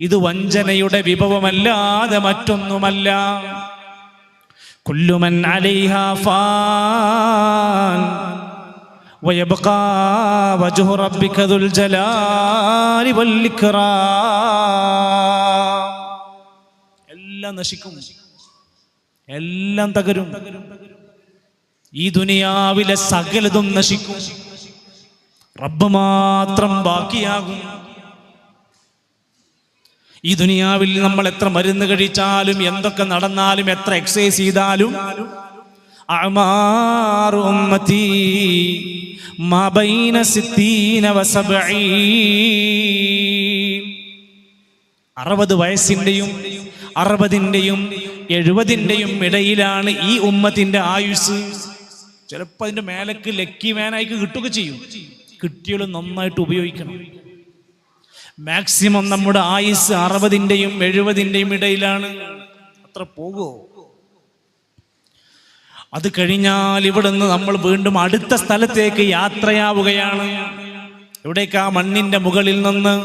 ഇത് വഞ്ചനയുടെ വിഭവമല്ലാതെ മറ്റൊന്നുമല്ല കുല്ലുമൻ അലൈഹ ഫാൻ ويبقى وجه ربك ذو الجلال والإكرام എല്ലാം നശിക്കും എല്ലാം തകരും ഈ ദുനിയാവിലെ സകലതും നശിക്കും റബ്ബ് മാത്രം ബാക്കിയാകും ഈ ദുനിയാവിൽ നമ്മൾ എത്ര മരുന്ന് കഴിച്ചാലും എന്തൊക്കെ നടന്നാലും എത്ര എക്സസൈസ് ചെയ്താലും അറുപത് വയസ്സിന്റെയും അറുപതിന്റെയും എഴുപതിന്റെയും ഇടയിലാണ് ഈ ഉമ്മത്തിന്റെ ആയുസ്. ചിലപ്പോ അതിന്റെ മേലക്ക് ലക്കി വേനായിക്ക് കിട്ടുക ചെയ്യും. കിട്ടിയാലും നന്നായിട്ട് ഉപയോഗിക്കണം. മാക്സിമം നമ്മുടെ ആയുസ് അറുപതിന്റെയും എഴുപതിന്റെയും ഇടയിലാണ്. അത്ര പോകുമോ അത് കഴിഞ്ഞാൽ ഇവിടുന്ന് നമ്മൾ വീണ്ടും അടുത്ത സ്ഥലത്തേക്ക് യാത്രയാവുകയാണ്. ഇവിടേക്ക് ആ മണ്ണിന്റെ മുകളിൽ നിന്ന്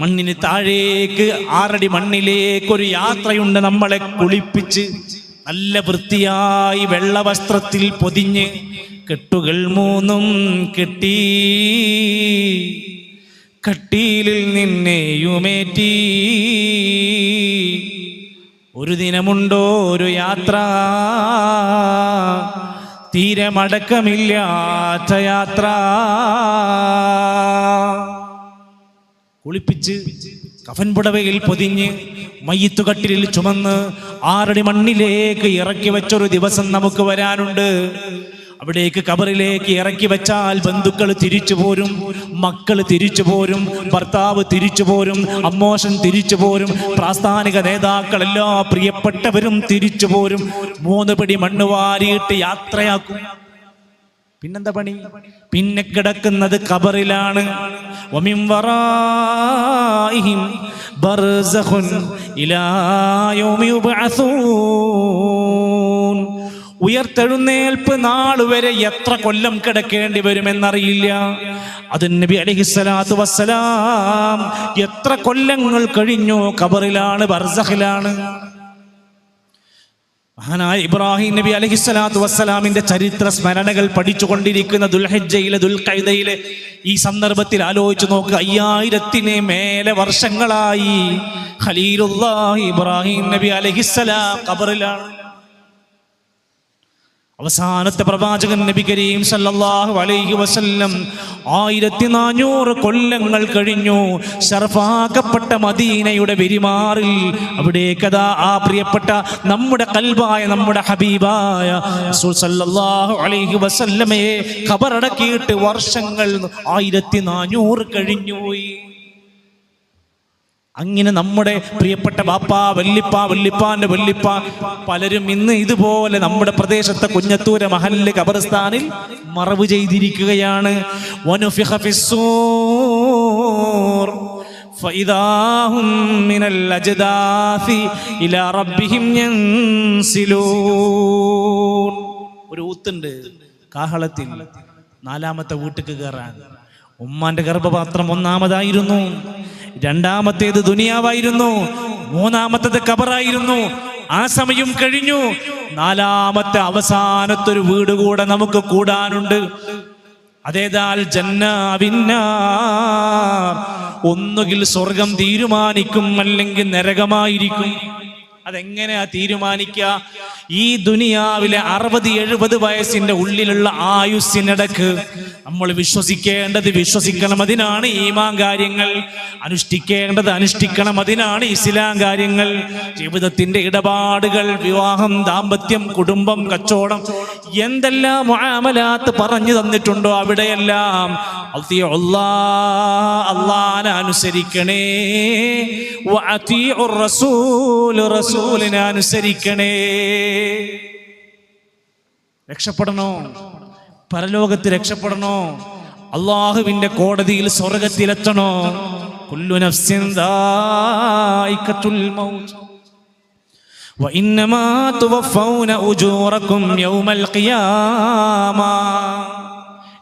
മണ്ണിന് താഴേക്ക് ആറടി മണ്ണിലേക്ക് ഒരു യാത്രയുണ്ട് നമ്മളെ കുളിപ്പിച്ച്. നല്ല വൃത്തിയായി വെള്ളവസ്ത്രത്തിൽ പൊതിഞ്ഞ് കെട്ടുകൾ മൂന്നും കെട്ടി. കട്ടിയിലിൽ നിന്നെയുമേറ്റി ഒരു ദിനമുണ്ടോ ഒരു യാത്ര? തീരെ മടക്കമില്ലാത്ത യാത്ര. കുളിപ്പിച്ച് കഫൻ പുടവയിൽ പൊതിഞ്ഞ് മയ്യത്തുകട്ടിലിൽ ചുമന്ന് ആറടി മണ്ണിലേക്ക് ഇറക്കി വെച്ചൊരു ദിവസം നമുക്ക് വരാനുണ്ട്. അവിടേക്ക് കബറിലേക്ക് ഇറക്കി വെച്ചാൽ ബന്ധുക്കൾ തിരിച്ചു പോരും മക്കൾ തിരിച്ചു പോരും ഭർത്താവ് തിരിച്ചു പോരും അമ്മോഷൻ തിരിച്ചു പോരും പ്രാസ്ഥാനിക നേതാക്കൾ എല്ലാ പ്രിയപ്പെട്ടവരും തിരിച്ചു പോരും. മൂന്ന് പിടി മണ്ണ് വാരിയിട്ട് യാത്രയാക്കും. പിന്നെന്താ പണി? പിന്നെ കിടക്കുന്നത് കബറിലാണ്. വമിൻ വറാഇഹിം ബർസഖുൻ ഇലാ ഉയർത്തെഴുന്നേൽപ്പ് നാൾ വരെ എത്ര കൊല്ലം കിടക്കേണ്ടി വരുമെന്നറിയില്ല. അത് നബി അലഹിസ്സലാത്തു വസ്സലാം എത്ര കൊല്ലങ്ങൾ കഴിഞ്ഞു കബറിലാണ് ബർസഹിലാണ്. മഹാനായ ഇബ്രാഹിം നബി അലഹിസ്സലാത്തു വസ്സലാമിന്റെ ചരിത്ര സ്മരണകൾ പഠിച്ചുകൊണ്ടിരിക്കുന്ന ദുൽഹജ്ജയിലെ ദുൽഖൈദയിലെ ഈ സന്ദർഭത്തിൽ ആലോചിച്ച് നോക്കുക അയ്യായിരത്തിന് മേലെ വർഷങ്ങളായി ഖലീലുല്ലാഹി ഇബ്രാഹിം നബി അലഹിസ്സലാം ഖബറിലാണ്. അവസാനത്തെ പ്രവാചകൻ നബി കരീം സല്ലല്ലാഹു അലൈഹി വസല്ലം ആയിരത്തി നാനൂറ് കൊല്ലങ്ങൾ കഴിഞ്ഞു. ശർഫാക്കപ്പെട്ട മദീനയുടെ വെരിമാറിൽ അവിടേക്കതാ ആ പ്രിയപ്പെട്ട നമ്മുടെ കൽബായ നമ്മുടെ ഹബീബായ സല്ലല്ലാഹു അലൈഹി വസല്ലമയെ ഖബറടക്കിയിട്ട് വർഷങ്ങൾ ആയിരത്തി നാനൂറ് കഴിഞ്ഞുപോയി. അങ്ങനെ നമ്മുടെ പ്രിയപ്പെട്ട ബാപ്പ വല്ലിപ്പ വല്ലിപ്പാന്റെ വല്ലിപ്പ പലരും ഇന്ന് ഇതുപോലെ നമ്മുടെ പ്രദേശത്തെ കുഞ്ഞത്തൂര മഹല്ല് കബർസ്ഥാനിൽ മറവ് ചെയ്തിരിക്കുകയാണ്. ഒരു ഊത്തുണ്ട് കാഹളത്തിൽ നാലാമത്തെ വീട്ടിക്ക് കയറാൻ. ഉമ്മാന്റെ ഗർഭപാത്രം ഒന്നാമതായിരുന്നു. രണ്ടാമത്തേത് ദുനിയാവായിരുന്നു. മൂന്നാമത്തേത് കബറായിരുന്നു ആ സമയം കഴിഞ്ഞു. നാലാമത്തെ അവസാനത്തൊരു വീട് കൂടെ നമുക്ക് കൂടാനുണ്ട്. അതേതാൽ ജന്നാവിന്ന ഒന്നുകിൽ സ്വർഗം തീരുമാനിക്കും അല്ലെങ്കിൽ നരകമായിരിക്കും. അതെങ്ങനെയാ തീരുമാനിക്ക? ഈ ദുനിയാവിലെ അറുപത് എഴുപത് വയസ്സിന്റെ ഉള്ളിലുള്ള ആയുസ്സിനിടക്ക് നമ്മൾ വിശ്വസിക്കേണ്ടത് വിശ്വസിക്കണം അതിനാണ് ഈമാൻ കാര്യങ്ങൾ. അനുഷ്ഠിക്കേണ്ടത് അനുഷ്ഠിക്കണം അതിനാണ് ഇസ്ലാം കാര്യങ്ങൾ. ജീവിതത്തിന്റെ ഇടപാടുകൾ വിവാഹം ദാമ്പത്യം കുടുംബം കച്ചവടം എന്തെല്ലാം മുആമലാത്ത് പറഞ്ഞു തന്നിട്ടുണ്ടോ അവിടെയെല്ലാം? അള്ളാനുസരിക്കണേ വഅതീഉർ റസൂൽ റസൂലിനെ അനുസരിക്കണേ. രക്ഷപ്പെടണോ? പരലോകത്ത് രക്ഷപ്പെടണോ? അള്ളാഹുവിന്റെ കോടതിയിൽ സ്വർഗത്തിലെത്തണോ?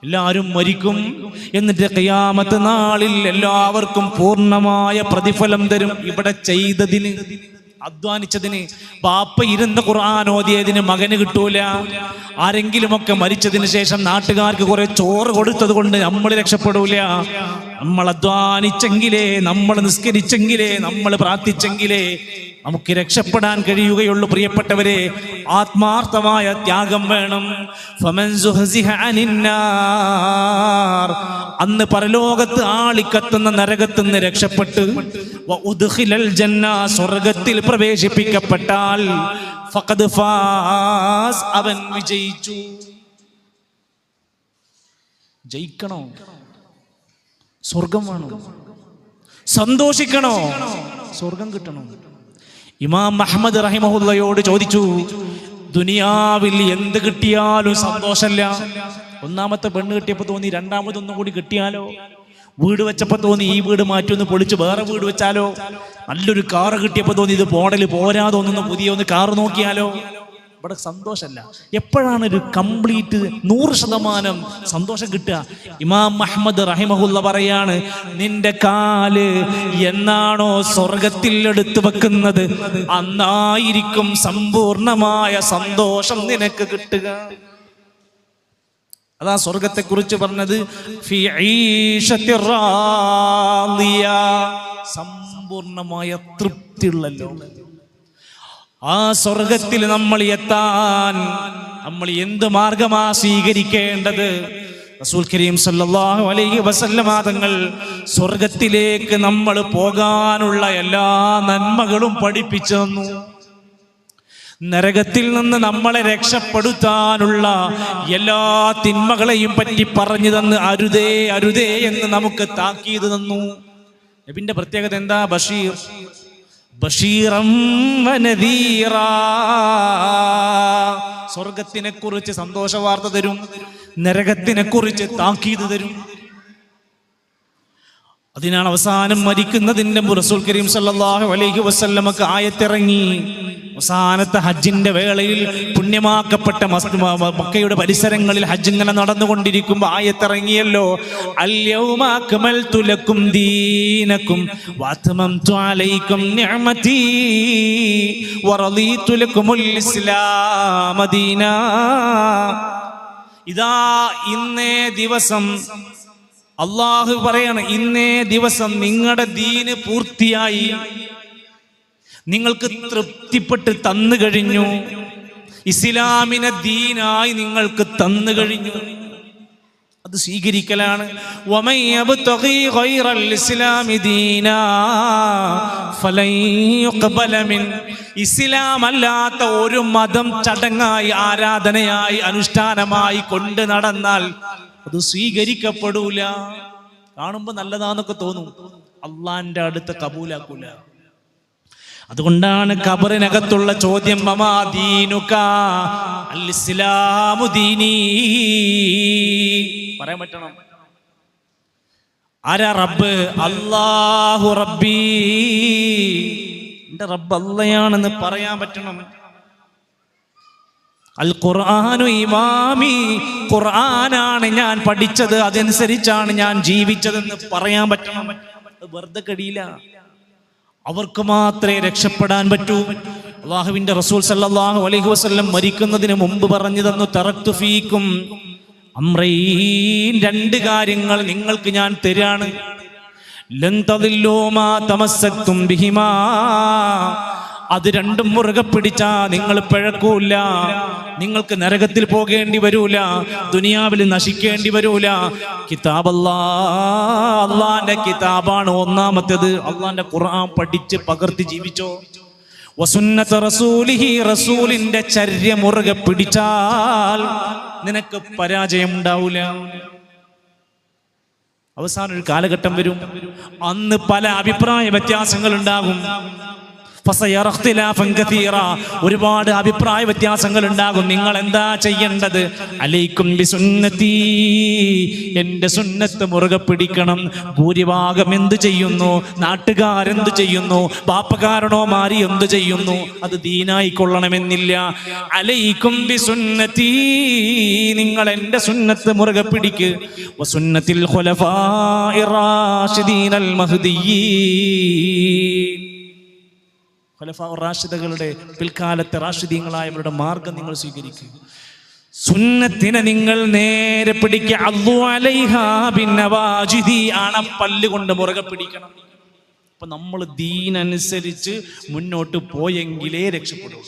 എല്ലാവരും മരിക്കും. എന്നിട്ട് കയ്യാമത്ത് നാളിൽ എല്ലാവർക്കും പൂർണമായ പ്രതിഫലം തരും ഇവിടെ ചെയ്തതിന്. അധ്വാനിച്ചതിന് ബാപ്പ ഇരുന്ന് ഖുർആൻ ഓതിയതിന് മകന് കിട്ടൂല. ആരെങ്കിലുമൊക്കെ മരിച്ചതിന് ശേഷം നാട്ടുകാർക്ക് കുറെ ചോറ് കൊടുത്തത് കൊണ്ട് നമ്മൾ രക്ഷപ്പെടൂല. നമ്മൾ അധ്വാനിച്ചെങ്കിലേ നമ്മൾ നിസ്കരിച്ചെങ്കിലേ നമ്മൾ പ്രാർത്ഥിച്ചെങ്കിലേ നമുക്ക് രക്ഷപ്പെടാൻ കഴിയുകയുള്ളൂ പ്രിയപ്പെട്ടവരെ. ആത്മാർത്ഥമായ ത്യാഗം വേണം. അന്ന് പരലോകത്ത് ആളിക്കത്തുന്ന നരകത്തു നിന്ന് രക്ഷപ്പെട്ട് സ്വർഗത്തിൽ പ്രവേശിപ്പിക്കപ്പെട്ടാൽ ഫഖദ് ഫാസ് അവൻ വിജയിച്ചു. ജയിക്കണോ? സ്വർഗം വേണോ? സന്തോഷിക്കണോ? സ്വർഗം കിട്ടണോ? ഇമാം അഹമ്മദ് റഹിമഹുല്ലയോട് ചോദിച്ചു ദുനിയാവിൽ എന്ത് കിട്ടിയാലും സന്തോഷമല്ല ഒന്നാമത്തെ പെണ്ണ് കിട്ടിയപ്പോൾ തോന്നി രണ്ടാമതൊന്നും കൂടി കിട്ടിയാലോ? വീട് വെച്ചപ്പോൾ തോന്നി ഈ വീട് മാറ്റി ഒന്ന് പൊളിച്ച് വേറെ വീട് വെച്ചാലോ? നല്ലൊരു കാറ് കിട്ടിയപ്പോൾ തോന്നി ഇത് മോഡൽ പോരാതൊന്നും പുതിയ ഒന്ന് കാറ് നോക്കിയാലോ? ഇവിടെ സന്തോഷമല്ല. എപ്പോഴാണ് ഒരു കംപ്ലീറ്റ് നൂറ് ശതമാനം സന്തോഷം കിട്ടുക? ഇമാം അഹമ്മദ് റഹിമഹുല്ല പറയാണ് നിന്റെ കാൽ എന്നാണോ സ്വർഗത്തിൽ എടുത്തു വെക്കുന്നത്? അന്നായിരിക്കും സമ്പൂർണമായ സന്തോഷം നിനക്ക് കിട്ടുക. അതാ സ്വർഗത്തെ കുറിച്ച് പറഞ്ഞത്. സമ്പൂർണമായ തൃപ്തിയുള്ളല്ലോ ആ സ്വർഗത്തിൽ നമ്മൾ എത്താൻ നമ്മൾ എന്ത് മാർഗമാ സ്വീകരിക്കേണ്ടത്? റസൂൽ കരീം സല്ലല്ലാഹു അലൈഹി വസല്ലമ തങ്ങൾ സ്വർഗത്തിലേക്ക് നമ്മൾ പോകാനുള്ള എല്ലാ നന്മകളും പഠിപ്പിച്ചു തന്നു. നരകത്തിൽ നിന്ന് നമ്മളെ രക്ഷപ്പെടുത്താനുള്ള എല്ലാ തിന്മകളെയും പറ്റി പറഞ്ഞു തന്ന് അരുതേ അരുതേ എന്ന് നമുക്ക് താക്കീത് തന്നു. നബിന്റെ പ്രത്യേകത എന്താ? ബഷീർ. സ്വർഗത്തിനെ കുറിച്ച് സന്തോഷ വാർത്ത തരും നരകത്തിനെ കുറിച്ച് താക്കീത് തരും. അതിനാണ് അവസാനം മരിക്കുന്നതിന്റെ റസൂൽ കരീം സല്ലാഹു അലൈഹി വസ്ല്ലമക്ക് ആയത്തിറങ്ങി. അവസാനത്തെ ഹജ്ജിന്റെ വേളയിൽ പുണ്യമാക്കപ്പെട്ട മക്കയുടെ പരിസരങ്ങളിൽ ഹജ്ജ് ഇങ്ങനെ നടന്നുകൊണ്ടിരിക്കുമ്പോൾ ആയത്തിറങ്ങിയല്ലോ. ദീനാ. ഇതാ ഇന്നേ ദിവസം അള്ളാഹു പറയാണ് ഇന്നേ ദിവസം നിങ്ങളുടെ ദീന് പൂർത്തിയായി. നിങ്ങൾക്ക് തൃപ്തിപ്പെട്ട് തന്നു കഴിഞ്ഞു. ഇസ്ലാമിനെ ദീനായി നിങ്ങൾക്ക് തന്നു കഴിഞ്ഞു. അത് സ്വീകരിക്കലാണ്. ഇസ്ലാമല്ലാത്ത ഒരു മതം ചടങ്ങായി ആരാധനയായി അനുഷ്ഠാനമായി കൊണ്ട് നടന്നാൽ അത് സ്വീകരിക്കപ്പെടൂല. കാണുമ്പോ നല്ലതാന്നൊക്കെ തോന്നും. അള്ളാന്റെ അടുത്ത് കബൂലാക്കൂല. അതുകൊണ്ടാണ് ഖബറിനകത്തുള്ള ചോദ്യം പറയാൻ പറ്റണം. ആരാ റബ്ബ്? അള്ളാഹു റബ്ബി. എന്റെ റബ്ബ് അല്ലയാണെന്ന് പറയാൻ പറ്റണം. അൽ ഖുർആാനു ഇമാമി ഖുർആനാണ് ഞാൻ പഠിച്ചത് അതനുസരിച്ചാണ് ഞാൻ ജീവിച്ചതെന്ന് പറയാൻ പറ്റണം. വെറുതെ കഴിയില്ല. അവർക്ക് മാത്രമേ രക്ഷപ്പെടാൻ പറ്റൂ. അള്ളാഹുവിന്റെ റസൂൽ സല്ലല്ലാഹു അലൈഹി വസല്ലം മരിക്കുന്നതിന് മുമ്പ് പറഞ്ഞു തന്നു തറക്തു ഫീക്കും. അമ്രൈൻ രണ്ട് കാര്യങ്ങൾ നിങ്ങൾക്ക് ഞാൻ തരാണ്. ലൻ തദില്ലൂ മാ തമസ്സക്തും ബിഹിമാ. അത് രണ്ടും മുറുകെ പിടിച്ചാ നിങ്ങൾ പിഴക്കൂല. നിങ്ങൾക്ക് നരകത്തിൽ പോകേണ്ടി വരൂല. ദുനിയാവിൽ നശിക്കേണ്ടി വരൂല. കിതാബ് കിതാബാണ് ഒന്നാമത്തേത്. അള്ളാന്റെ ഖുർആൻ പഠിച്ച് പകർത്തി ജീവിച്ചോ? വസുന്നത്ത് റസൂലിഹി റസൂലിന്റെ ചര്യ മുറുകെ പിടിച്ചാൽ നിനക്ക് പരാജയം ഉണ്ടാവൂല അവസാന ഒരു കാലഘട്ടം വരും. അന്ന് പല അഭിപ്രായ വ്യത്യാസങ്ങൾ ഉണ്ടാകും. ഒരുപാട് അഭിപ്രായ വ്യത്യാസങ്ങൾ ഉണ്ടാകും നിങ്ങൾ എന്താ ചെയ്യേണ്ടത്? അലൈക്കും ബിസുന്നത്തി. എന്റെ സുന്നത്ത് മുറുകെ പിടിക്കണം. ഭൂരിഭാഗം എന്ത് ചെയ്യുന്നു? നാട്ടുകാരെന്ത് ചെയ്യുന്നു? പാപ്പകാരണോ മാറി എന്ത് ചെയ്യുന്നു? അത് ദീനായി കൊള്ളണമെന്നില്ല. അലൈക്കും ബിസുന്നത്തി. നിങ്ങൾ എന്റെ സുന്നത്ത് മുറുകെ പിടിക്ക്. വസുന്നത്തിൽ ഖുലഫാഇർ റാഷിദീനൽ മഹ്ദിയീൻ. ഖുലഫാ റാഷിദകളുടെ പിൽക്കാലത്തെ റാഷിദീങ്ങളായവരുടെ മാർഗം നിങ്ങൾ സ്വീകരിക്കുക. സുന്നത്തിനെ നിങ്ങൾ നേരെ പിടിക്കുക അണപ്പല്ല് കൊണ്ട് മുറുകെ പിടിക്കണം. അപ്പൊ നമ്മൾ ദീനനുസരിച്ച് മുന്നോട്ട് പോയെങ്കിലേ രക്ഷപ്പെടുള്ളൂ.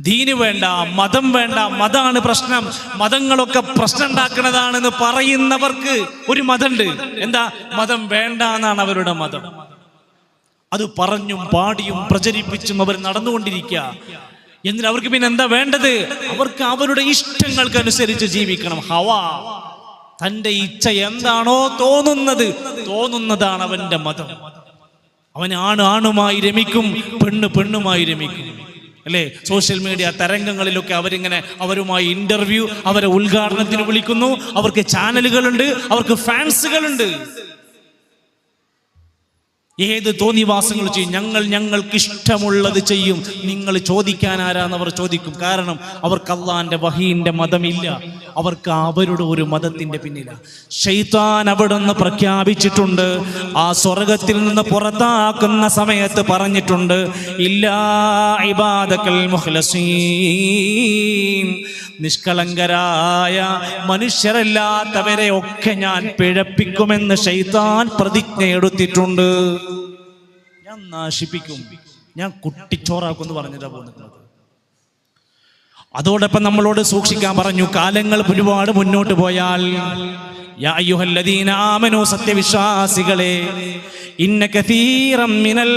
ദീന് വേണ്ട മതം വേണ്ട മതാണ് പ്രശ്നം. മതങ്ങളൊക്കെ പ്രശ്നം ഉണ്ടാക്കുന്നതാണെന്ന് പറയുന്നവർക്ക് ഒരു മതമുണ്ട്. എന്താ? മതം വേണ്ട എന്നാണ് അവരുടെ മതം. അത് പറഞ്ഞും പാടിയും പ്രചരിപ്പിച്ചും അവർ നടന്നുകൊണ്ടിരിക്കുക എന്നിട്ട് അവർക്ക് പിന്നെ എന്താ വേണ്ടത്? അവർക്ക് അവരുടെ ഇഷ്ടങ്ങൾക്കനുസരിച്ച് ജീവിക്കണം. ഹവ തന്റെ ഇച്ഛ എന്താണോ തോന്നുന്നത് തോന്നുന്നതാണ് അവന്റെ മതം. അവൻ ആണ് ആണുമായി രമിക്കും പെണ്ണ് പെണ്ണുമായി രമിക്കും. അല്ലേ? സോഷ്യൽ മീഡിയ തരംഗങ്ങളിലൊക്കെ അവരിങ്ങനെ അവരുമായി ഇന്റർവ്യൂ അവരെ ഉദ്ഘാടനത്തിന് വിളിക്കുന്നു. അവർക്ക് ചാനലുകളുണ്ട് അവർക്ക് ഫാൻസുകളുണ്ട്. ഏത് തോന്നിവാസങ്ങൾ ചെയ്യും? ഞങ്ങൾ ഞങ്ങൾക്ക് ഇഷ്ടമുള്ളത് ചെയ്യും. നിങ്ങൾ ചോദിക്കാൻ ആരാന്ന് അവർ ചോദിക്കും. കാരണം അവർക്ക് അള്ളാന്റെ വഹീന്റെ മതമില്ല. അവർക്ക് അവരുടെ ഒരു മതത്തിന്റെ പിന്നില. ഷെയ്ത്താൻ അവിടെ നിന്ന് പ്രഖ്യാപിച്ചിട്ടുണ്ട്. ആ സ്വർഗത്തിൽ നിന്ന് പുറത്താക്കുന്ന സമയത്ത് പറഞ്ഞിട്ടുണ്ട് ഇല്ലാ നിഷ്കളങ്കരായ മനുഷ്യരല്ലാത്തവരെ ഒക്കെ ഞാൻ പിഴപ്പിക്കുമെന്ന് ഷെയ്ത്താൻ പ്രതിജ്ഞ എടുത്തിട്ടുണ്ട് ഞാൻ നാശിപ്പിക്കും. ഞാൻ കുട്ടിച്ചോറാക്കുമെന്ന് പറഞ്ഞിട്ടാ പോകുന്നത് അതോടൊപ്പം നമ്മളോട് സൂക്ഷിക്കാൻ പറഞ്ഞു കാലങ്ങൾ ഒരുപാട് മുന്നോട്ട് പോയാൽ ആമനൂ സത്യവിശ്വാസികളെ ഇന്ന കഥീറം മിനൽ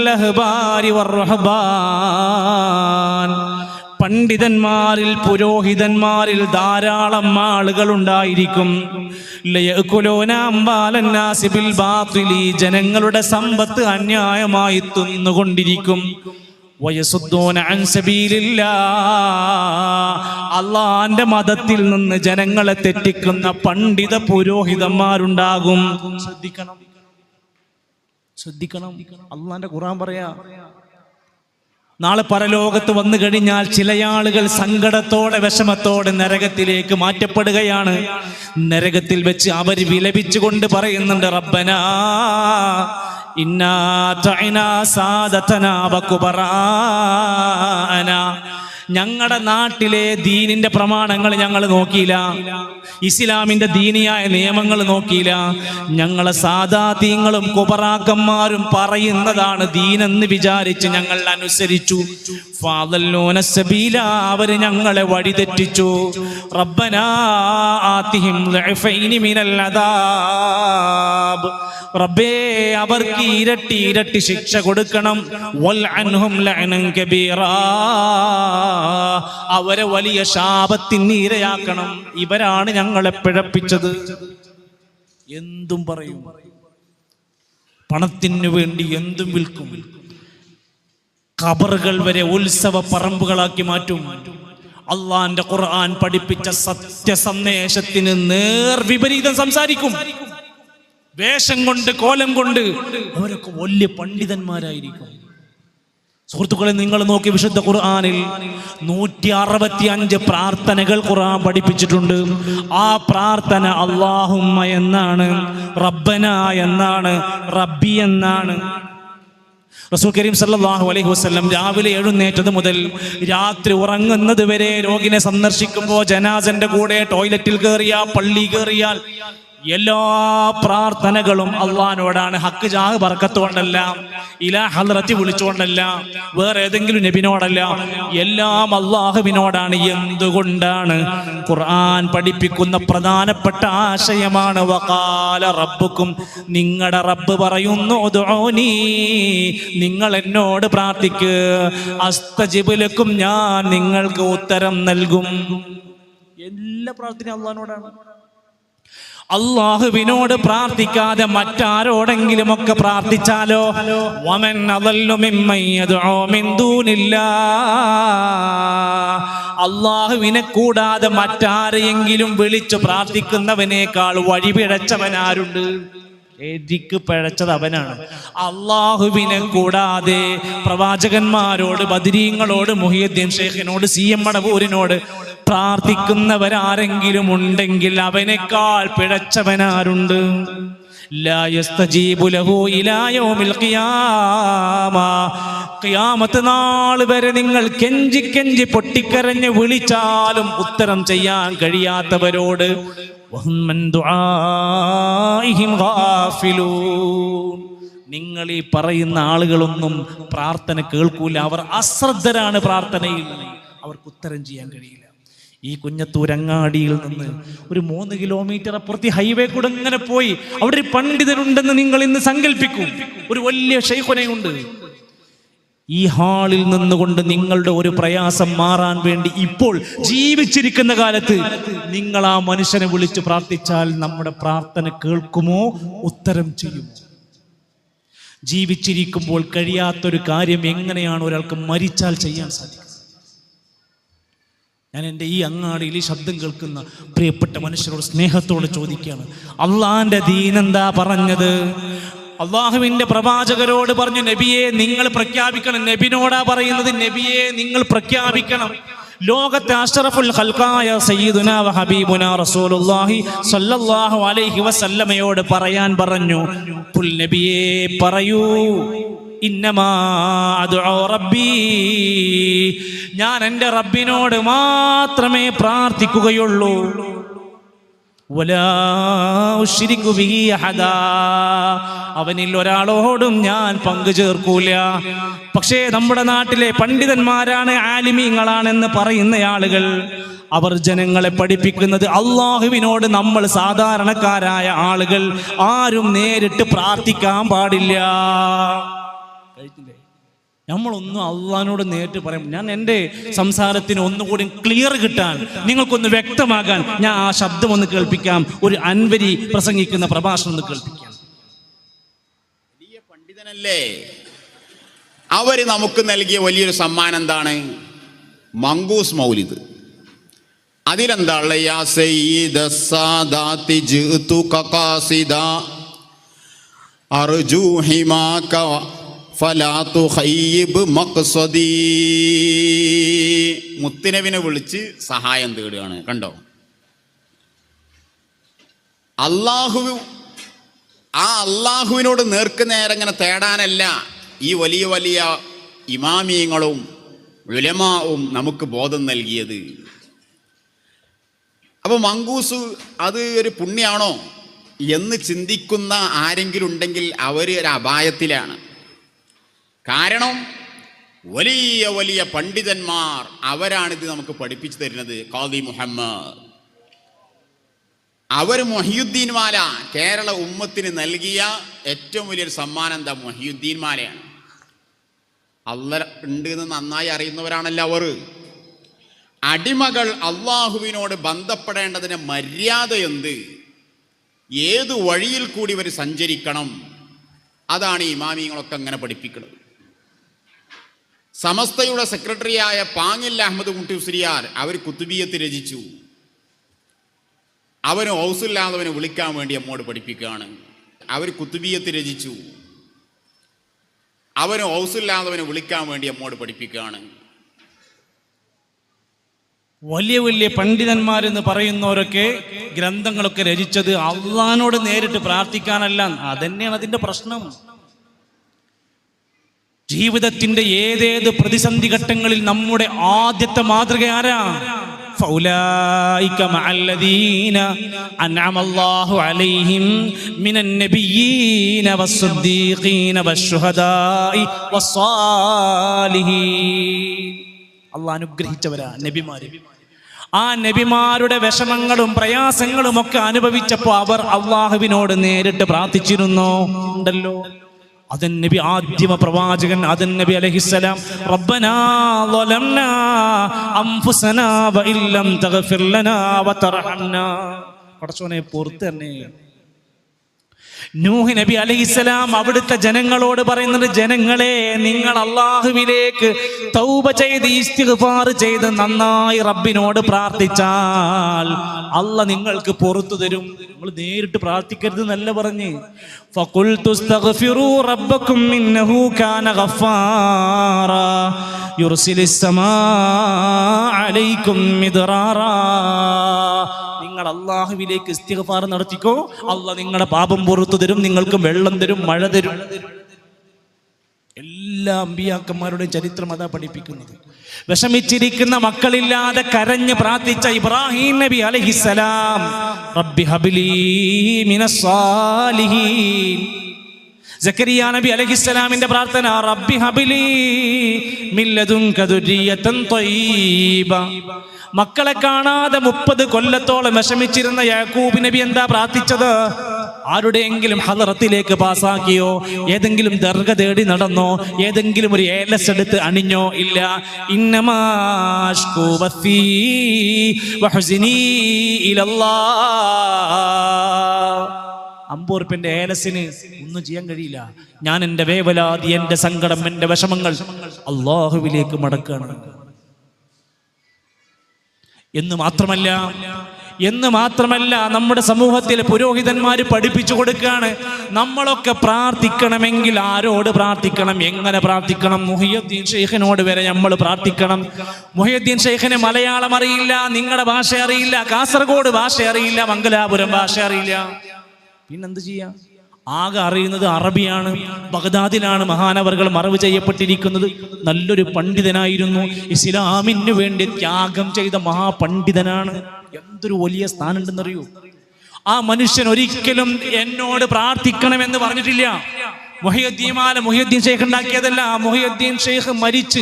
പണ്ഡിതന്മാരിൽ പുരോഹിതന്മാരിൽ ധാരാളം ആളുകൾ ഉണ്ടായിരിക്കും ജനങ്ങളുടെ സമ്പത്ത് അന്യായമായി തിന്നുകൊണ്ടിരിക്കും. അള്ളാന്റെ മതത്തിൽ നിന്ന് ജനങ്ങളെ തെറ്റിക്കുന്ന പണ്ഡിത പുരോഹിതന്മാരുണ്ടാകും. ശ്രദ്ധിക്കണം. ശ്രദ്ധിക്കണം. അള്ളാന്റെ ഖുറാൻ പറയാ നാളെ പരലോകത്ത് വന്നു കഴിഞ്ഞാൽ ചില ആളുകൾ സങ്കടത്തോടെ വിഷമത്തോടെ നരകത്തിലേക്ക് മാറ്റപ്പെടുകയാണ്. നരകത്തിൽ വെച്ച് അവർ വിലപിച്ചുകൊണ്ട് പറയുന്നുണ്ട് റബ്ബനാ ഇന്നാ വകുബറാന. ഞങ്ങളുടെ നാട്ടിലെ ദീനിന്റെ പ്രമാണങ്ങൾ ഞങ്ങൾ നോക്കിയില്ല. ഇസ്ലാമിന്റെ ദീനിയായ നിയമങ്ങൾ നോക്കിയില്ല. ഞങ്ങളെ സാധാതീങ്ങളും കുബറാക്കന്മാരും പറയുന്നതാണ് ദീനെന്ന് വിചാരിച്ച് ഞങ്ങൾ അനുസരിച്ചു. അവർ സബീല ഞങ്ങളെ വഴിതെറ്റിച്ചു. റബ്ബനാ മിനൽ അദാബ്. റബ്ബേ അവർക്ക് ഇരട്ടി ഇരട്ടി ശിക്ഷ കൊടുക്കണം. വൽ അൻഹും ലഅനൻ കബീറാ. അവരെ വലിയ ശാപത്തിന് ഇരയാക്കണം ഇവരാണ് ഞങ്ങളെ പിഴപ്പിച്ചത്. എന്തും പറയും. പണത്തിനു വേണ്ടി എന്തും വിൽക്കും. കബറുകൾ വരെ ഉത്സവ പറമ്പുകളാക്കി മാറ്റും. അള്ളാന്റെ ഖുർആൻ പഠിപ്പിച്ച സത്യ സന്ദേശത്തിന് നേർ വിപരീതം സംസാരിക്കും. വേഷം കൊണ്ട് കോലം കൊണ്ട് അവരൊക്കെ വലിയ പണ്ഡിതന്മാരായിരിക്കും. സുഹൃത്തുക്കളെ നിങ്ങൾ നോക്കി വിശുദ്ധ ഖുർആാനിൽ നൂറ്റി അറുപത്തി അഞ്ച് പ്രാർത്ഥനകൾ ഖുർആൻ പഠിപ്പിച്ചിട്ടുണ്ട്. ആ പ്രാർത്ഥന അള്ളാഹുമ്മ എന്നാണ് റബ്ബന എന്നാണ് റബ്ബി എന്നാണ്. റസൂൽ കരീം സല്ലാഹു അലൈഹി വസല്ലം രാവിലെ എഴുന്നേറ്റത് മുതൽ രാത്രി ഉറങ്ങുന്നത് വരെ രോഗിനെ സന്ദർശിക്കുമ്പോൾ ജനാസന്റെ കൂടെ ടോയ്ലറ്റിൽ കയറിയ പള്ളി കയറിയാൽ എല്ലാ പ്രാർത്ഥനകളും അള്ളഹാനോടാണ്. ഹക്ക് ജാഹ് പറക്കത്തുകൊണ്ടല്ല ഇലാ ഹലറത്തി വിളിച്ചുകൊണ്ടല്ല വേറെ ഏതെങ്കിലും നബിനോടല്ല. എല്ലാം അള്ളാഹുവിനോടാണ്. എന്തുകൊണ്ടാണ്? ഖുർആൻ പഠിപ്പിക്കുന്ന പ്രധാനപ്പെട്ട ആശയമാണ്. വകാല റബ്ബുക്കും നിങ്ങളുടെ റബ്ബ് പറയുന്നു ഉദ്ഉനി നിങ്ങൾ എന്നോട് പ്രാർത്ഥിക്ക്. അസ്തജിബുലക്കും ഞാൻ നിങ്ങൾക്ക് ഉത്തരം നൽകും. എല്ലാ പ്രാർത്ഥനയും അള്ളഹാനോടാണ്. അള്ളാഹുവിനോട് പ്രാർത്ഥിക്കാതെ മറ്റാരോടെങ്കിലും ഒക്കെ പ്രാർത്ഥിച്ചാലോ? വമൻ അള്ളാഹുവിനെ കൂടാതെ മറ്റാരെയെങ്കിലും വിളിച്ചു പ്രാർത്ഥിക്കുന്നവനേക്കാൾ വഴിപിഴച്ചവനാരുണ്ട്? എരിക്ക് പഴച്ചത് അവനാണ് അള്ളാഹുവിനെ കൂടാതെ പ്രവാചകന്മാരോട് ബദിരീങ്ങളോട് മുഹിയുദ്ദീൻ ഷേഖിനോട് സി എം മടവൂരിനോട് പ്രാർത്ഥിക്കുന്നവരാരെങ്കിലും ഉണ്ടെങ്കിൽ അവനേക്കാൾ പിഴച്ചവനാരുണ്ട്. ഖിയാമത്ത് നാൾ വരെ നിങ്ങൾ കെഞ്ചി കെഞ്ചി പൊട്ടിക്കരഞ്ഞ് വിളിച്ചാലും ഉത്തരം ചെയ്യാൻ കഴിയാത്തവരോട് നിങ്ങൾ ഈ പറയുന്ന ആളുകളൊന്നും പ്രാർത്ഥന കേൾക്കൂല. അവർ അശ്രദ്ധരാണ് പ്രാർത്ഥനയിൽ. അവർക്ക് ഉത്തരം ചെയ്യാൻ കഴിയില്ല. ഈ കുഞ്ഞത്തൂരങ്ങാടിയിൽ നിന്ന് ഒരു മൂന്ന് കിലോമീറ്റർ അപ്പുറത്ത് ഹൈവേ കൂടെ ഇങ്ങനെ പോയി അവിടെ ഒരു പണ്ഡിതരുണ്ടെന്ന് നിങ്ങൾ ഇന്ന് സങ്കല്പിക്കും ഒരു വലിയ ഷെയ്ഖുനയുണ്ട്. ഈ ഹാളിൽ നിന്നുകൊണ്ട് നിങ്ങളുടെ ഒരു പ്രയാസം മാറാൻ വേണ്ടി ഇപ്പോൾ ജീവിച്ചിരിക്കുന്ന കാലത്ത് നിങ്ങൾ ആ മനുഷ്യനെ വിളിച്ച് പ്രാർത്ഥിച്ചാൽ നമ്മുടെ പ്രാർത്ഥന കേൾക്കുമോ? ഉത്തരം ചെയ്യും. ജീവിച്ചിരിക്കുമ്പോൾ കഴിയാത്തൊരു കാര്യം എങ്ങനെയാണ് ഒരാൾക്ക് മരിച്ചാൽ ചെയ്യാൻ സാധിക്കുക ഞാൻ എന്റെ ഈ അങ്ങാടിയിൽ ഈ ശബ്ദം കേൾക്കുന്ന പ്രിയപ്പെട്ട മനുഷ്യരോട് സ്നേഹത്തോടെ ചോദിക്കുകയാണ്. അള്ളാന്റെ ദീനെന്താ പറഞ്ഞത്? അള്ളാഹുവിന്റെ പ്രവാചകരോട് പറഞ്ഞു നബിയെ നിങ്ങൾ പ്രഖ്യാപിക്കണം. നബിനോടാ പറയുന്നത് നബിയെ നിങ്ങൾ പ്രഖ്യാപിക്കണം. ലോകത്തെ അഷ്റഫുൽ ഖൽഖായ സയ്യിദുന ഹബീബുന റസൂലുള്ളാഹി സ്വല്ലല്ലാഹു അലൈഹി വസല്ലമയോട് പറയാൻ പറഞ്ഞു പുൽ നബിയെ പറയൂ. ഇന്നമാ റബ്ബി. ഞാൻ എന്റെ റബ്ബിനോട് മാത്രമേ പ്രാർത്ഥിക്കുകയുള്ളൂ. അവനിൽ ഒരാളോടും ഞാൻ പങ്കു ചേർക്കൂല. പക്ഷേ നമ്മുടെ നാട്ടിലെ പണ്ഡിതന്മാരാണ് ആലിമീങ്ങളാണെന്ന് പറയുന്ന ആളുകൾ അവർ ജനങ്ങളെ പഠിപ്പിക്കുന്നത് അള്ളാഹുവിനോട് നമ്മൾ സാധാരണക്കാരായ ആളുകൾ ആരും നേരിട്ട് പ്രാർത്ഥിക്കാൻ പാടില്ല. നമ്മളൊന്നും അള്ളഹാനോട് നേരിട്ട് പറയും. ഞാൻ എന്റെ സംസാരത്തിന് ഒന്നുകൂടി ക്ലിയർ കിട്ടാൻ നിങ്ങൾക്കൊന്ന് വ്യക്തമാകാൻ ഞാൻ ആ ശബ്ദം ഒന്ന് കേൾപ്പിക്കാം. ഒരു അൻവരി പ്രസംഗിക്കുന്ന പ്രഭാഷണം ഒന്ന് കേൾപ്പിക്കാം. വലിയ പണ്ഡിതനല്ലേ? അവർ നമുക്ക് നൽകിയ വലിയൊരു സമ്മാനം എന്താണ്? മങ്കൂസ് മൗലിദ്. അതിലെന്താ? യാ ഹയ്യിബ് മുത്തുനബിനെ വിളിച്ച് സഹായം തേടുകയാണ്. കണ്ടോ? അള്ളാഹു ആ അള്ളാഹുവിനോട് നേർക്ക് നേരെ ഇങ്ങനെ തേടാനല്ല. ഈ വലിയ വലിയ ഇമാമിയങ്ങളും വിലമാവും നമുക്ക് ബോധം നൽകിയത്. അപ്പോൾ മങ്കൂസ് അത് ഒരു പുണ്യാണോ എന്ന് ചിന്തിക്കുന്ന ആരെങ്കിലും ഉണ്ടെങ്കിൽ അവർ ഒരു അപായത്തിലാണ്. കാരണം വലിയ വലിയ പണ്ഡിതന്മാർ അവരാണിത് നമുക്ക് പഠിപ്പിച്ചു തരുന്നത് ഖാദി മുഹമ്മദ്. അവർ മൊഹിയുദ്ദീൻ മാല കേരള ഉമ്മത്തിന് നൽകിയ ഏറ്റവും വലിയൊരു സമ്മാനം എന്താ? മൊഹിയുദ്ദീൻ മാലയാണ്. അല്ല ഉണ്ട് എന്ന് നന്നായി അറിയുന്നവരാണല്ലോ അവർ. അടിമകൾ അള്ളാഹുവിനോട് ബന്ധപ്പെടേണ്ടതിന് മര്യാദ എന്ത് ഏത് വഴിയിൽ കൂടി ഇവർ സഞ്ചരിക്കണം? അതാണ് ഈ ഇമാമിങ്ങളൊക്കെ അങ്ങനെ പഠിപ്പിക്കുന്നത്. സമസ്തയുടെ സെക്രട്ടറിയായ പാങ്ങിൽ അഹമ്മദ് കുട്ടി മുട്ടുസ്രിയാർ അവർ കുത്തുബിയത്ത് രചിച്ചു. അവന് ഔസില്ലാത്തവനെ വിളിക്കാൻ വേണ്ടി അമ്മോട് പഠിപ്പിക്കുകയാണ്. അവർ കുത്തുബിയത്ത് രചിച്ചു. അവന് ഔസില്ലാത്തവനെ വിളിക്കാൻ വേണ്ടി അമ്മോട് പഠിപ്പിക്കുകയാണ്. വലിയ വലിയ പണ്ഡിതന്മാരെന്ന് പറയുന്നവരൊക്കെ ഗ്രന്ഥങ്ങളൊക്കെ രചിച്ചത് അള്ളഹാനോട് നേരിട്ട് പ്രാർത്ഥിക്കാനല്ല. അതന്നെയാണ് അതിന്റെ പ്രശ്നം. ജീവിതത്തിന്റെ ഏതേത് പ്രതിസന്ധി ഘട്ടങ്ങളിൽ നമ്മുടെ ആദ്യത്തെ മാതൃക ആരാ فأولئك مع الذين أنعم الله عليهم من النبيين والصديقين والشهداء والصالحين അള്ളാഹ് അനുഗ്രഹിച്ചവരാ നബിമാര് ആ നബിമാരുടെ വിഷമങ്ങളും പ്രയാസങ്ങളും ഒക്കെ അനുഭവിച്ചപ്പോ അവർ അള്ളാഹുവിനോട് നേരിട്ട് പ്രാർത്ഥിച്ചിരുന്നോ ഉണ്ടല്ലോ അതൻ നബി ആദ്യമ പ്രവാചകൻ അതൻ നബി അലൈഹിസ്സലാം റബ്ബനാ ളലംനാ അംഫുസനാ വഇല്ലം തഗ്ഫിർ ലനാ വതർഹംനാ. പടച്ചോനെ പുറത്ത് തന്നെ നൂഹ് നബി അലൈഹിസ്സലാം അവിടുത്തെ ജനങ്ങളോട് പറയുന്നത് ജനങ്ങളെ നിങ്ങൾ അള്ളാഹുവിലേക്ക് തൗബ ചെയ്ത് ഇസ്തിഗ്ഫാർ ചെയ്ത് നന്നായി റബ്ബിനോട് പ്രാർത്ഥിച്ചാൽ അല്ല നിങ്ങൾക്ക് പുറത്തു തരും. നമ്മൾ നേരിട്ട് പ്രാർത്ഥിക്കരുത് എന്നല്ല പറഞ്ഞ്. അള്ളാഹുവിലേക്ക് ഇസ്തിഫാർ നടത്തിക്കോ? അല്ല നിങ്ങളുടെ പാപം പുറത്തു തരും നിങ്ങൾക്ക് വെള്ളം തരും മഴ തരും. എല്ലാ അമ്പിയാക്കന്മാരുടെയും ചരിത്രം അതാ പഠിപ്പിക്കുന്നത്. വിഷമിച്ചിരിക്കുന്ന മക്കളില്ലാതെ കരഞ്ഞ് പ്രാർത്ഥിച്ച ഇബ്രാഹിം നബി അലഹിസലാം റബ്ബി ഹബിലി മിനസ്സാലിഹീൻ നബി അലഹിസ്സലാമിന്റെ പ്രാർത്ഥന റബ്ബി ഹബിലി മില്ലതും മക്കളെ കാണാതെ മുപ്പത് കൊല്ലത്തോളം വിഷമിച്ചിരുന്ന യാക്കൂബ് നബി എന്താ പ്രാർത്ഥിച്ചത്? ആരുടെയെങ്കിലും ഹലറത്തിലേക്ക് പാസാക്കിയോ ഏതെങ്കിലും ദർഗ തേടി നടന്നോ? ഏതെങ്കിലും ഒരു ഏലസ് എടുത്ത് അണിഞ്ഞോ? ഇല്ല. അമ്പൂർപ്പിന്റെ ഏലസിന് ഒന്നും ചെയ്യാൻ കഴിയില്ല. ഞാൻ എന്റെ വേവലാതി എന്റെ സങ്കടം എന്റെ വിഷമങ്ങൾ അള്ളാഹുവിലേക്ക് മടക്കാണ്. എന്ന് മാത്രമല്ല എന്ന് മാത്രമല്ല നമ്മുടെ സമൂഹത്തിൽ പുരോഹിതന്മാർ പഠിപ്പിച്ചു കൊടുക്കുകയാണ്. നമ്മളൊക്കെ പ്രാർത്ഥിക്കണമെങ്കിൽ ആരോട് പ്രാർത്ഥിക്കണം? എങ്ങനെ പ്രാർത്ഥിക്കണം? മുഹിയുദ്ദീൻ ഷെയ്ഖിനോട് വരെ നമ്മൾ പ്രാർത്ഥിക്കണം. മുഹിയുദ്ദീൻ ഷെയ്ഖിന് മലയാളം അറിയില്ല നിങ്ങളുടെ ഭാഷ അറിയില്ല കാസർഗോഡ് ഭാഷ അറിയില്ല മംഗലാപുരം ഭാഷ അറിയില്ല. പിന്നെന്ത് ചെയ്യാം? ആകെ അറിയുന്നത് അറബിയാണ് ബഗ്ദാദിലാണ് മഹാനവറുകൾ മറവ് ചെയ്യപ്പെട്ടിരിക്കുന്നത്. നല്ലൊരു പണ്ഡിതനായിരുന്നു. ഇസ്ലാമിന് വേണ്ടി ത്യാഗം ചെയ്ത മഹാപണ്ഡിതനാണ്. എന്തൊരു വലിയ സ്ഥാനം ഉണ്ടെന്നറിയൂ ആ മനുഷ്യൻ ഒരിക്കലും എന്നോട് പ്രാർത്ഥിക്കണമെന്ന് പറഞ്ഞിട്ടില്ല. മുഹിയുദ്ദീമാല മുഹിയുദ്ദീൻ ഷെയ്ഖ് ഉണ്ടാക്കിയതല്ല. മുഹിയുദ്ദീൻ ഷെയ്ഖ് മരിച്ച്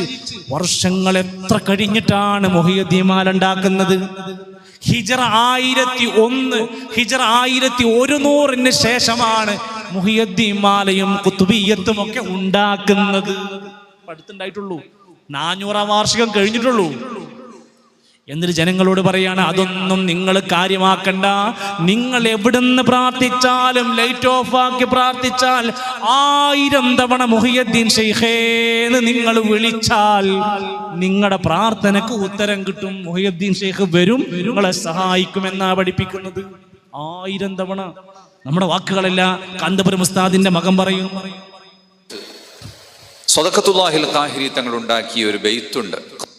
വർഷങ്ങൾ എത്ര കഴിഞ്ഞിട്ടാണ് മുഹിയുദ്ദീമാല ഉണ്ടാക്കുന്നത്? ഹിജറ ആയിരത്തി ഒന്ന് ഹിജറ ആയിരത്തി ഒരുന്നൂറിന് ശേഷമാണ് മുഹിയദ്ദീൻ മാലയും കുത്തുബിയത്തും ഒക്കെ ഉണ്ടാക്കുന്നത്. അടുത്തുണ്ടായിട്ടുള്ളൂ നാനൂറാം വാർഷികം കഴിഞ്ഞിട്ടുള്ളൂ. എന്നിട്ട് ജനങ്ങളോട് പറയാണ് അതൊന്നും നിങ്ങൾ കാര്യമാക്കണ്ട. നിങ്ങൾ എവിടുന്ന് പ്രാർത്ഥിച്ചാലും ലൈറ്റ് ഓഫ് ആക്കി പ്രാർത്ഥിച്ചാൽ ആയിരം തവണ മുഹിയദ്ദീൻ ഷെയ്ഖേന്ന് നിങ്ങൾ വിളിച്ചാൽ നിങ്ങളുടെ പ്രാർത്ഥനക്ക് ഉത്തരം കിട്ടും. മുഹിയദ്ദീൻ ഷെയ്ഖ് വരും നിങ്ങളെ സഹായിക്കുമെന്നാ പഠിപ്പിക്കുന്നത്. ആയിരം തവണ. നമ്മുടെ വാക്കുകളല്ല കാന്തപുരം ഉസ്താദിന്റെ മകം പറയും. സ്വതക്കത്തുല്ലാഹിൽ താഹിരി തങ്ങൾ ഉണ്ടാക്കിയ ഒരു ബെയ്ത്തുണ്ട്.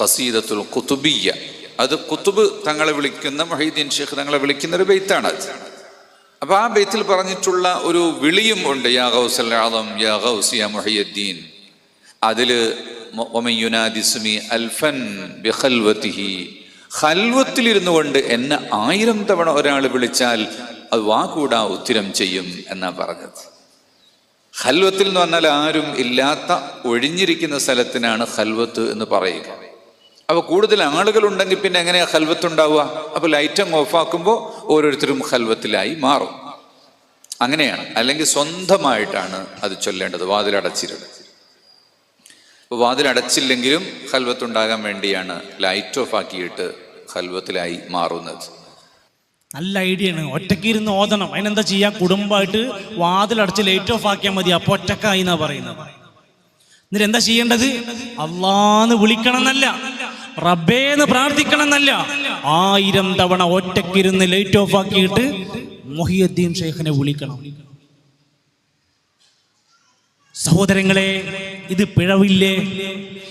ഖസീദത്തുൽ കുത്തുബിയ അത് കുത്തുബ് തങ്ങളെ വിളിക്കുന്ന മൊഹീദ്ദീൻ ഷെയ്ഖ് തങ്ങളെ വിളിക്കുന്ന ഒരു ബെയ്ത്താണ് അത്. അപ്പൊ ആ ബെയ്ത്തിൽ പറഞ്ഞിട്ടുള്ള ഒരു വിളിയും ഉണ്ട് യാ ഗൗസൽ ആദം യാ ഗൗസ് യാ മൊഹീദ്ദീൻ യുനാദിസ്മി അൽഫൻ ബിഖൽവതിഹി ഖൽവത്തിലിരുന്നു കൊണ്ട് എന്നെ ആയിരം തവണ ഒരാൾ വിളിച്ചാൽ അത് വാകൂടാ ഉത്തരം ചെയ്യും എന്നാ പറഞ്ഞത്. ഖൽവത്തിൽ എന്ന് പറഞ്ഞാൽ ആരും ഇല്ലാത്ത ഒഴിഞ്ഞിരിക്കുന്ന സ്ഥലത്തിനാണ് ഖൽവത്ത് എന്ന് പറയുക. അപ്പൊ കൂടുതൽ ആളുകൾ ഉണ്ടെങ്കിൽ പിന്നെ എങ്ങനെയാ ഖൽവത്ത് ഉണ്ടാവുക അപ്പോൾ ലൈറ്റ് അങ്ങ് ഓഫാക്കുമ്പോൾ ഓരോരുത്തരും ഹൽവത്തിലായി മാറും. അങ്ങനെയാണ്. അല്ലെങ്കിൽ സ്വന്തമായിട്ടാണ് അത് ചൊല്ലേണ്ടത് വാതിലടച്ചിരുന്നത്. അപ്പോൾ വാതിലടച്ചില്ലെങ്കിലും ഖൽവത്ത് ഉണ്ടാകാൻ വേണ്ടിയാണ് ലൈറ്റ് ഓഫ് ആക്കിയിട്ട് ഹൽവത്തിലായി മാറുന്നത്. നല്ല ഐഡിയ ആണ്. ഒറ്റയ്ക്ക് ഇരുന്ന് ഓതണം. അതിനെന്താ ചെയ്യാം? കുടുംബമായിട്ട് വാതിലടച്ച് ലൈറ്റ് ഓഫ് ആക്കിയാൽ മതി. അപ്പൊ ഒറ്റക്കായി എന്നാ പറയുന്നത്? എന്നിട്ട് എന്താ ചെയ്യേണ്ടത്? അള്ളാന്ന് വിളിക്കണം എന്നല്ല റബ്ബേന്ന് പ്രാർത്ഥിക്കണം എന്നല്ല ആയിരം തവണ ഒറ്റക്കിരുന്ന് ലൈറ്റ് ഓഫ് ആക്കിയിട്ട് മൊഹിയുദ്ദീൻ ഷെയ്ഖിനെ വിളിക്കണം. സഹോദരങ്ങളെ ഇത് പിഴവില്ലേ?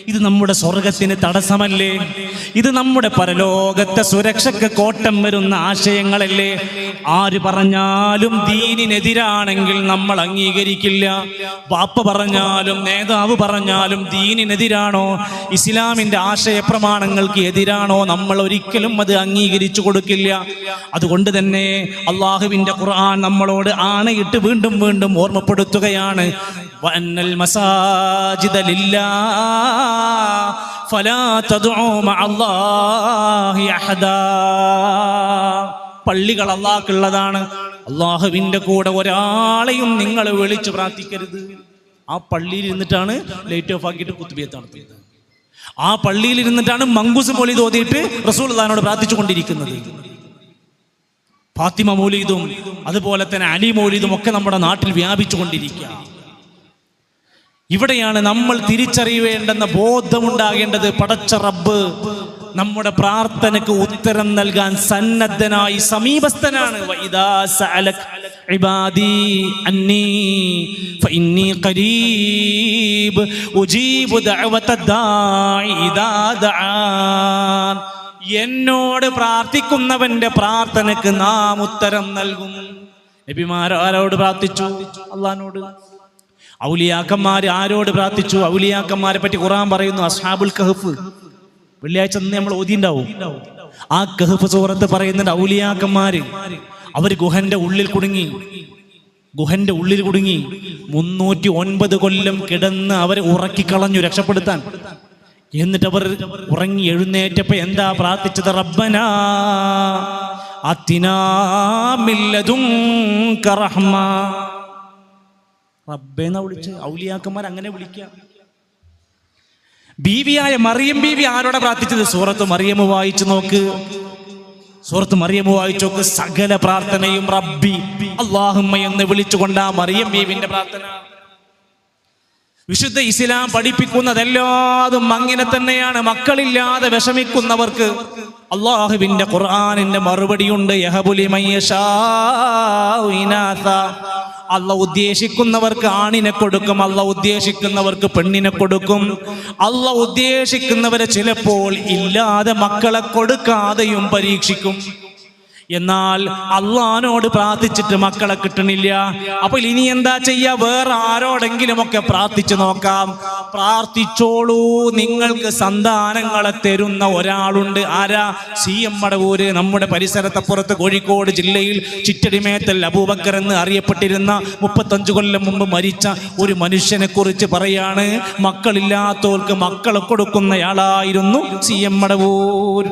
ഇത് നമ്മുടെ സ്വർഗത്തിന് തടസ്സമല്ലേ? ഇത് നമ്മുടെ പരലോകത്തെ സുരക്ഷയ്ക്ക് കോട്ടം വരുന്ന ആശയങ്ങളല്ലേ? ആര് പറഞ്ഞാലും ദീനിനെതിരാണെങ്കിൽ നമ്മൾ അംഗീകരിക്കില്ല. വാപ്പ പറഞ്ഞാലും നേതാവ് പറഞ്ഞാലും ദീനിനെതിരാണോ? ഇസ്ലാമിന്റെ ആശയ പ്രമാണങ്ങൾക്ക് എതിരാണോ? നമ്മൾ ഒരിക്കലും അത് അംഗീകരിച്ചു കൊടുക്കില്ല. അതുകൊണ്ട് തന്നെ അള്ളാഹുവിന്റെ ഖുർആൻ നമ്മളോട് ആണയിട്ട് വീണ്ടും വീണ്ടും ഓർമ്മപ്പെടുത്തുകയാണ്. വന്നൽ മസാ المساجد لله فلا تدعوا مع الله أحدا പള്ളികൾ അള്ളാഹ്ക്കുള്ളതാണ് അള്ളാഹുവിന്റെ കൂടെ ഒരാളെയും നിങ്ങൾ വിളിച്ചു പ്രാർത്ഥിക്കരുത് ആ പള്ളിയിൽ ഇരുന്നിട്ടാണ് ലൈറ്റ് ഓഫ് ആക്കിയിട്ട് കുത്തുബിയത്ത് നടത്തിയത് ആ പള്ളിയിൽ ഇരുന്നിട്ടാണ് മങ്കൂസ് മൗലീദ് ഓതിയിട്ട് റസൂൽ അള്ളഹാനോട് പ്രാർത്ഥിച്ചു കൊണ്ടിരിക്കുന്നത് ഫാത്തിമ മൗലീദും അതുപോലെ തന്നെ അലി മൗലീദും ഒക്കെ നമ്മുടെ നാട്ടിൽ വ്യാപിച്ചു കൊണ്ടിരിക്കുക ഇവിടെയാണ് നമ്മൾ തിരിച്ചറിയേണ്ടെന്ന ബോധമുണ്ടാകേണ്ടത്. പടച്ച റബ്ബ് നമ്മുടെ പ്രാർത്ഥനയ്ക്ക് ഉത്തരം നൽകാൻ സന്നദ്ധനായി സമീപസ്ഥനാണ്. എന്നോട് പ്രാർത്ഥിക്കുന്നവന്റെ പ്രാർത്ഥനയ്ക്ക് നാം ഉത്തരം നൽകും. നബിമാർ ആരോട് പ്രാർത്ഥിച്ചു? അള്ളഹാനോട്. ഔലിയാക്കന്മാർ ആരോട് പ്രാർത്ഥിച്ചു? ഔലിയാക്കന്മാരെ പറ്റി ഖുറാൻ പറയുന്നു അസ്ഹാബുൽ കഹഫ്. വെള്ളിയാഴ്ച നിന്ന് നമ്മൾ ഓതിണ്ടാവും. ആ കഹഫ് സൂറത്ത് പറയുന്നുണ്ട് ഔലിയാക്കന്മാര് അവർ ഗുഹന്റെ ഉള്ളിൽ കുടുങ്ങി. ഗുഹന്റെ ഉള്ളിൽ കുടുങ്ങി. മുന്നൂറ്റി ഒൻപത് കൊല്ലം കിടന്ന് അവരെ ഉറക്കിക്കളഞ്ഞു രക്ഷപ്പെടുത്താൻ. എന്നിട്ട് അവർ ഉറങ്ങി എഴുന്നേറ്റപ്പോ എന്താ പ്രാർത്ഥിച്ചത്? റബ്ബന അത്തിനാമില്ലതും കറഹ്മ. റബ്ബേന്ന വിളിച്ച്. ഔലിയാക്കന്മാർ അങ്ങനെ വിളിക്കാം. ബീവിയായ മറിയം ബീവി ആരോടെ പ്രാർത്ഥിച്ചത്? സൂറത്ത് മറിയമ് വായിച്ചു നോക്ക്. സൂറത്ത് മറിയമ് വായിച്ചു നോക്ക്. സകല പ്രാർത്ഥനയും റബ്ബി. അള്ളാഹുമ്മ എന്ന് വിളിച്ചുകൊണ്ട് ആ മറിയം ബീവിന്റെ പ്രാർത്ഥന. വിശുദ്ധ ഇസ്ലാം പഠിപ്പിക്കുന്നതെല്ലാതും അങ്ങനെ തന്നെയാണ്. മക്കളില്ലാതെ വിഷമിക്കുന്നവർക്ക് അള്ളാഹുവിന്റെ ഖുർആാനിന്റെ മറുപടിയുണ്ട്. യഹബുലി അല്ല ഉദ്ദേശിക്കുന്നവർക്ക് ആണിനെ കൊടുക്കും അല്ല ഉദ്ദേശിക്കുന്നവർക്ക് പെണ്ണിനെ കൊടുക്കും. അല്ല ഉദ്ദേശിക്കുന്നവരെ ചിലപ്പോൾ ഇല്ലാതെ മക്കളെ കൊടുക്കാതെയും പരീക്ഷിക്കും. എന്നാൽ അള്ളഹാനോട് പ്രാർത്ഥിച്ചിട്ട് മക്കളെ കിട്ടണില്ല. അപ്പോൾ ഇനി എന്താ ചെയ്യാ? വേറെ ആരോടെങ്കിലും ഒക്കെ പ്രാർത്ഥിച്ചു നോക്കാം. പ്രാർത്ഥിച്ചോളൂ. നിങ്ങൾക്ക് സന്താനങ്ങളെ തരുന്ന ഒരാളുണ്ട്. ആരാ? സി എം മടവൂര് നമ്മുടെ പരിസരത്തപ്പുറത്ത് കോഴിക്കോട് ജില്ലയിൽ ചിറ്റടിമേത്തൽ അബൂബക്കർ എന്ന് അറിയപ്പെട്ടിരുന്ന മുപ്പത്തഞ്ചു കൊല്ലം മുമ്പ് മരിച്ച ഒരു മനുഷ്യനെ കുറിച്ച് പറയാണ്. മക്കളില്ലാത്തവർക്ക് മക്കളെ കൊടുക്കുന്നയാളായിരുന്നു സി എം മടവൂർ